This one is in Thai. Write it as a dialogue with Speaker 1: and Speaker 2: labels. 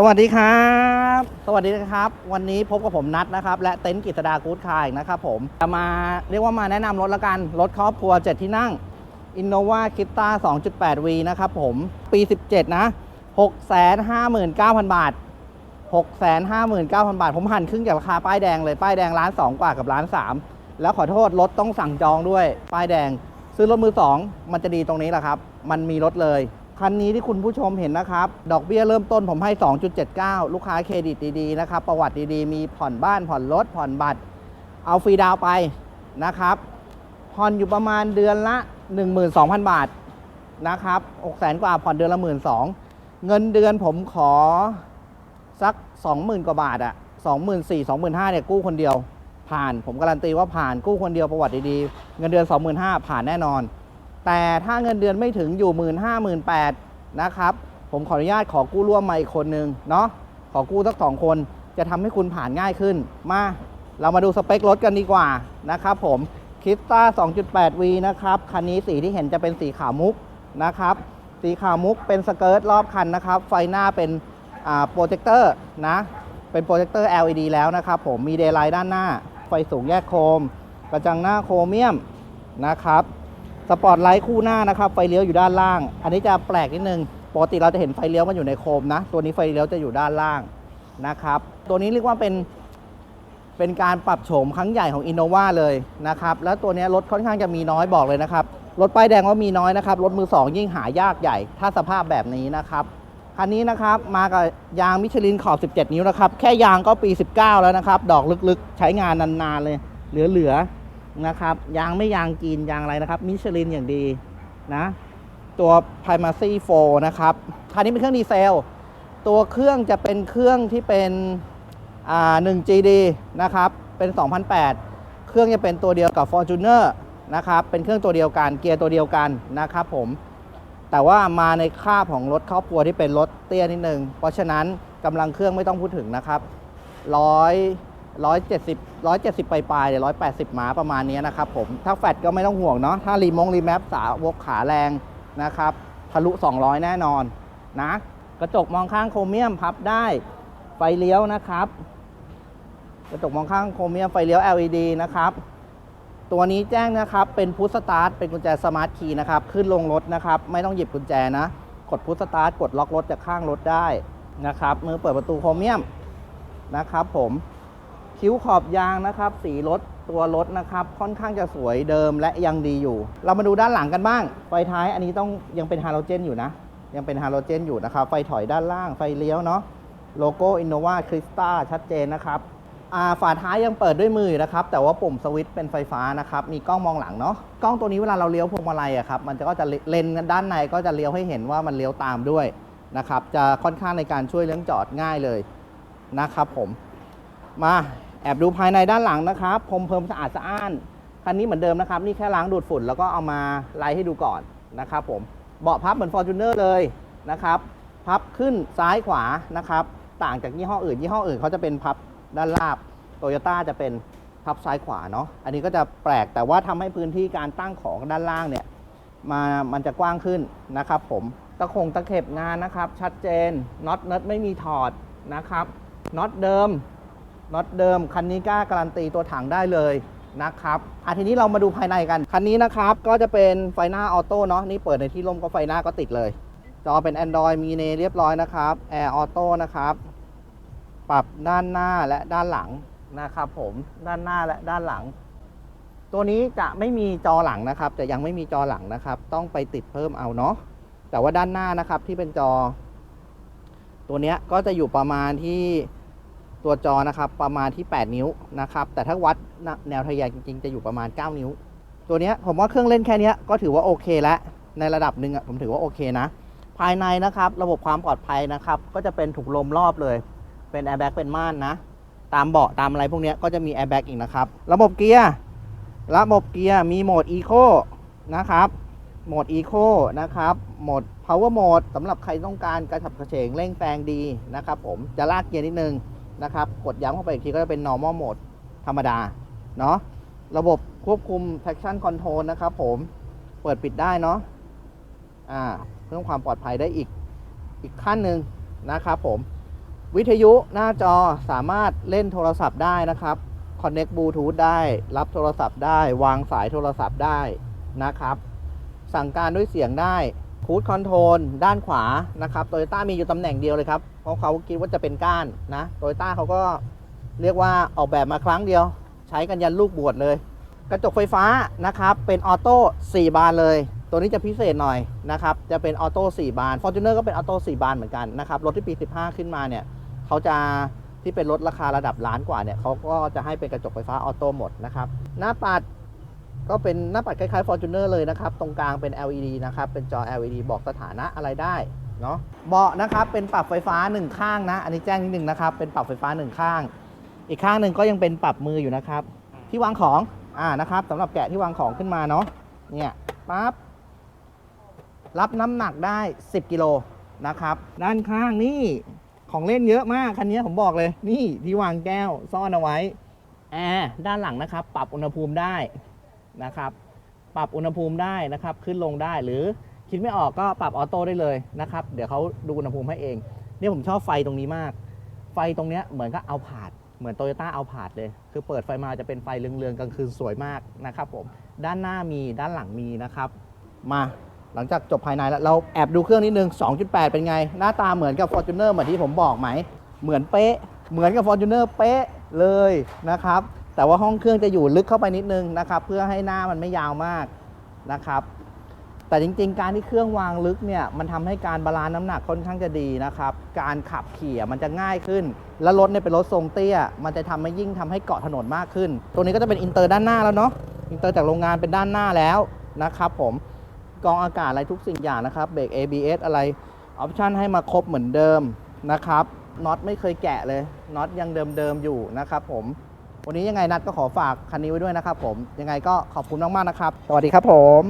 Speaker 1: สวัสดีครับ สวัสดีนะครับ วันนี้พบกับผมนัทนะครับ และเต็นท์กิษดากู๊ดคาร์นะครับผมจะมาเรียกว่ามาแนะนำรถละกัน รถครอบครัว 7 ที่นั่ง Innova k i t a 2.8V นะครับผม ปี 17 นะ 659,000 บาท 659,000 บาท ผมหันครึ่งจากราคาป้ายแดงเลย ป้ายแดงล้าน 2 กว่ากับล้าน 3 แล้วขอโทษรถต้องสั่งจองด้วย ป้ายแดง ซื้อรถมือ 2 มันจะดีตรงนี้แหละครับ มันมีรถเลย คันนี้ที่คุณผู้ชมเห็นนะครับ ดอกเบี้ยเริ่มต้นผมให้ 2.79 ลูกค้าเครดิตดีๆนะครับ ประวัติดีๆ มีผ่อนบ้านผ่อนรถผ่อนบัตร เอาฟรีดาวไปนะครับ ผ่อนอยู่ประมาณเดือนละ 12,000 บาทนะครับ6แสนกว่าผ่อนเดือนละ 12,000เงินเดือนผมขอสัก 20,000 กว่าบาทอะ24,000 25,000เนี่ยกู้คนเดียว ผ่านผมการันตีว่าผ่านกู้คนเดียวประวัติดีๆเงินเดือน 25,000ผ่านแน่นอน แต่ถ้าเงินเดือนไม่ถึงอยู่ 1 5 0 0 0 0 8นะครับ ผมขออนุญาตขอกู้ร่วมมาอีกคนนึงเนาะขอกู้สักสองคนจะทำให้คุณผ่านง่ายขึ้น มาเรามาดูสเปครถกันดีกว่านะครับผมคิสตา 2.8V นะครับคันนี้สีที่เห็นจะเป็นสีขาวมุกนะครับ สีขาวมุกเป็นสเกิร์ตรอบคันนะครับ ไฟหน้าเป็นโปรเจคเตอร์นะ เป็นโปรเจคเตอร์ LED แล้วนะครับผมมีเดย์ไลท์ด้านหน้า ไฟสูงแยกโคม กระจังหน้าโครเมียมนะครับ สปอร์ตไลท์คู่หน้านะครับ ไฟเลี้ยวอยู่ด้านล่าง อันนี้จะแปลกนิดนึง ปกติเราจะเห็นไฟเลี้ยวมันอยู่ในโคมนะ ตัวนี้ไฟเลี้ยวจะอยู่ด้านล่างนะครับ ตัวนี้เรียกว่าเป็น เป็นการปรับโฉมครั้งใหญ่ของ Innova เลยนะครับ แล้วตัวนี้รถค่อนข้างจะมีน้อยบอกเลยนะครับ รถป้ายแดงว่ามีน้อยนะครับ รถมือ 2 ยิ่งหายากใหญ่ ถ้าสภาพแบบนี้นะครับ คันนี้นะครับมากับยางมิชลินขอบ 17 นิ้วนะครับ แค่ยางก็ปี 19 แล้วนะครับ ดอกลึกๆ ใช้งานนานๆเลย เหลือๆ นะครับ ยางไม่ยางกีนยางอะไรนะครับ มิชลินอย่างดีนะ ตัว Primacy 4นะครับ คันนี้เป็นเครื่องดีเซล ตัวเครื่องจะเป็นเครื่องที่เป็นอ่า 1GD นะครับ เป็น 2008 เครื่องจะเป็นตัวเดียวกับ Fortuner นะครับ เป็นเครื่องตัวเดียวกัน เกียร์ตัวเดียวกันนะครับผม แต่ว่ามาในคาบของรถครอบครัวที่เป็นรถเตี้ยนิดนึง เพราะฉะนั้นกำลังเครื่องไม่ต้องพูดถึงนะครับร้อย ร้อยเจ็ดสิบร้อยเจ็ดสิบปลายๆเดี๋ยวร้อยแปดสิบม้าประมาณนี้นะครับผม ถ้าแฟตก็ไม่ต้องห่วงเนาะ ถ้ารีมงรีแมปสาวกขาแรงนะครับ ทะลุ 200 แน่นอนนะ กระจกมองข้างโครเมียมพับได้ ไฟเลี้ยวนะครับ กระจกมองข้างโครเมียมไฟเลี้ยว LED นะครับ ตัวนี้แจ้งนะครับ เป็นพุทสตาร์ท เป็นกุญแจสมาร์ทคีย์นะครับ ขึ้นลงรถนะครับ ไม่ต้องหยิบกุญแจนะ กดพุทสตาร์ท กดล็อกรถจากข้างรถได้นะครับ มือเปิดประตูโครเมียมนะครับผม คิ้วขอบยางนะครับ สีรถตัวรถนะครับ ค่อนข้างจะสวยเดิมและยังดีอยู่ เรามาดูด้านหลังกันบ้าง ไฟท้ายอันนี้ต้องยังเป็นฮาโลเจนอยู่นะ ยังเป็นฮาโลเจนอยู่นะครับ ไฟถอยด้านล่าง ไฟเลี้ยวเนาะ โลโก้ Innova Crista ชัดเจนนะครับฝาท้ายยังเปิดด้วยมือนะครับ แต่ว่าปุ่มสวิตช์เป็นไฟฟ้านะครับ มีกล้องมองหลังเนาะ กล้องตัวนี้เวลาเราเลี้ยวพวงมาลัยอะครับ มันจะก็จะเลนด้านในก็จะเลี้ยวให้เห็นว่ามันเลี้ยวตามด้วยนะครับ จะค่อนข้างในการช่วยเลี้ยงจอดง่ายเลยนะครับผม มา แอบดูภายในด้านหลังนะครับพรมเพิ่มสะอาดสะอ้านคันนี้เหมือนเดิมนะครับนี่แค่ล้างดูดฝุ่นแล้วก็เอามาไล่ให้ดูก่อนนะครับผมเบาะพับเหมือน Fortuner เลยนะครับพับขึ้นซ้ายขวานะครับต่างจากยี่ห้ออื่นยี่ห้ออื่นเขาจะเป็นพับด้านราบโตโยต้าจะเป็นพับซ้ายขวาเนาะอันนี้ก็จะแปลกแต่ว่าทำให้พื้นที่การตั้งของด้านล่างเนี่ยมามันจะกว้างขึ้นนะครับผมตะคงตะเข็บงานนะครับ ชัดเจนน็อตเนิร์ดไม่มีถอดนะครับน็อตเดิม น็อตเดิมคันนี้กล้าการันตีตัวถังได้เลยนะครับอะทีนี้เรามาดูภายในกัน คันนี้นะครับ ก็จะเป็นไฟหน้าออโต้เนาะนี่เปิดในที่ร่มก็ไฟหน้าก็ติดเลย จอเป็น Android มีเนเรียบร้อยนะครับแอร์ออโต้นะครับ ปรับด้านหน้าและด้านหลังนะครับผมด้านหน้าและด้านหลัง ตัวนี้จะไม่มีจอหลังนะครับ จะยังไม่มีจอหลังนะครับ ต้องไปติดเพิ่มเอาเนาะแต่ว่าด้านหน้านะครับที่เป็นจอ ตัวนี้ก็จะอยู่ประมาณที่ ตัวจอนะครับประมาณที่ 8 นิ้วนะครับแต่ถ้าวัดแนวทะแยงจริงๆ จะอยู่ประมาณ 9 นิ้ว ตัวนี้ผมว่าเครื่องเล่นแค่นี้ก็ถือว่าโอเคแล้วในระดับหนึ่งอะผมถือว่าโอเคนะ ภายในนะครับระบบความปลอดภัยนะครับก็จะเป็นถุงลมรอบเลย เป็นแอร์แบ็กเป็นม่านนะ ตามเบาะตามอะไรพวกนี้ก็จะมีแอร์แบ็กอีกนะครับ ระบบเกียร์ระบบเกียร์มีโหมด Eco นะครับโหมด Eco นะครับ โหมด Power Mode สำหรับใครต้องการกระฉับกระเฉงเร่งแซงดีนะครับผม จะลากเกียร์นิดนึง นะครับ กดย้ำเข้าไปอีกทีก็จะเป็น normal mode ธรรมดา เนาะ ระบบควบคุม traction control นะครับผม เปิดปิดได้เนาะ อ่า เพิ่มความปลอดภัยได้อีก อีกขั้นหนึ่งนะครับผม วิทยุหน้าจอสามารถเล่นโทรศัพท์ได้นะครับ Connect Bluetooth ได้ รับโทรศัพท์ได้ วางสายโทรศัพท์ได้นะครับ สั่งการด้วยเสียงได้ คูดคอนโทรลด้านขวานะครับโตโยต้ามีอยู่ตำแหน่งเดียวเลยครับ เพราะเขาคิดว่าจะเป็นก้านนะโตโยต้าเขาก็เรียกว่าออกแบบมาครั้งเดียว ใช้กันยันลูกบวชเลย กระจกไฟฟ้านะครับ เป็นออโต้4บานเลย ตัวนี้จะพิเศษหน่อยนะครับ จะเป็นออโต้4บาน Fortuner ก็เป็นออโต้4บานเหมือนกันนะครับ รถที่ปี 15 ขึ้นมาเนี่ยเขาจะที่เป็นรถราคาระดับล้านกว่าเนี่ยเขาก็จะให้เป็นกระจกไฟฟ้าออโต้หมดนะครับ หน้าปัด ก็เป็นหน้าปัดคล้ายๆ Fortuner เลยนะครับ ตรงกลางเป็น LED นะครับ เป็นจอ LED บอกสถานะอะไรได้เนาะเบาะนะครับเป็นปรับไฟฟ้าหนึ่งข้างนะ อันนี้แจ้งนิดนึงนะครับ เป็นปรับไฟฟ้าหนึ่งข้าง อีกข้างหนึ่งก็ยังเป็นปรับมืออยู่นะครับ ที่วางของอ่านะครับสำหรับแกะที่วางของขึ้นมาเนาะเนี่ยปั๊บรับน้ำหนักได้ 10 กิโลนะครับ ด้านข้างนี่ของเล่นเยอะมากคันนี้ผมบอกเลย นี่ที่วางแก้วซ่อนเอาไว้แอร์ด้านหลังนะครับ ปรับอุณหภูมิได้ นะครับ ปรับอุณหภูมิได้นะครับ ขึ้นลงได้หรือคิดไม่ออกก็ปรับออโต้ได้เลยนะครับ เดี๋ยวเขาดูอุณหภูมิให้เองนี่ผมชอบไฟตรงนี้มาก ไฟตรงเนี้ยเหมือนก็เอาผาด เหมือนโตโยต้าเอาผาดเลย คือเปิดไฟมาจะเป็นไฟเรืองๆกลางคืนสวยมากนะครับผม ด้านหน้ามีด้านหลังมีนะครับ มาหลังจากจบภายในแล้ว เราแอบดูเครื่องนิดนึง 2.8 เป็นไง หน้าตาเหมือนกับ Fortuner เหมือนที่ผมบอกไหม เหมือนเป๊ะ เหมือนกับ Fortuner เป๊ะเลยนะครับ แต่ว่าห้องเครื่องจะอยู่ลึกเข้าไปนิดนึงนะครับ เพื่อให้หน้ามันไม่ยาวมากนะครับ แต่จริงๆ การที่เครื่องวางลึกเนี่ยมันทำให้การบาลานซ์น้ำหนักค่อนข้างจะดีนะครับ การขับขี่มันจะง่ายขึ้น แล้วรถเนี่ยเป็นรถทรงเตี้ย มันจะทำให้ยิ่งทำให้เกาะถนนมากขึ้น ตัวนี้ก็จะเป็นอินเตอร์ด้านหน้าแล้วเนาะอินเตอร์จากโรงงานเป็นด้านหน้าแล้วนะครับผมกองอากาศอะไรทุกสิ่งอย่างนะครับเบรก ABS อะไรออปชันให้มาครบเหมือนเดิมนะครับน็อตไม่เคยแกะเลยน็อตยังเดิมๆอยู่นะครับผม วันนี้ยังไงนัดก็ขอฝากคันนี้ไว้ด้วยนะครับผมยังไงก็ขอบคุณมากๆนะครับ สวัสดีครับผม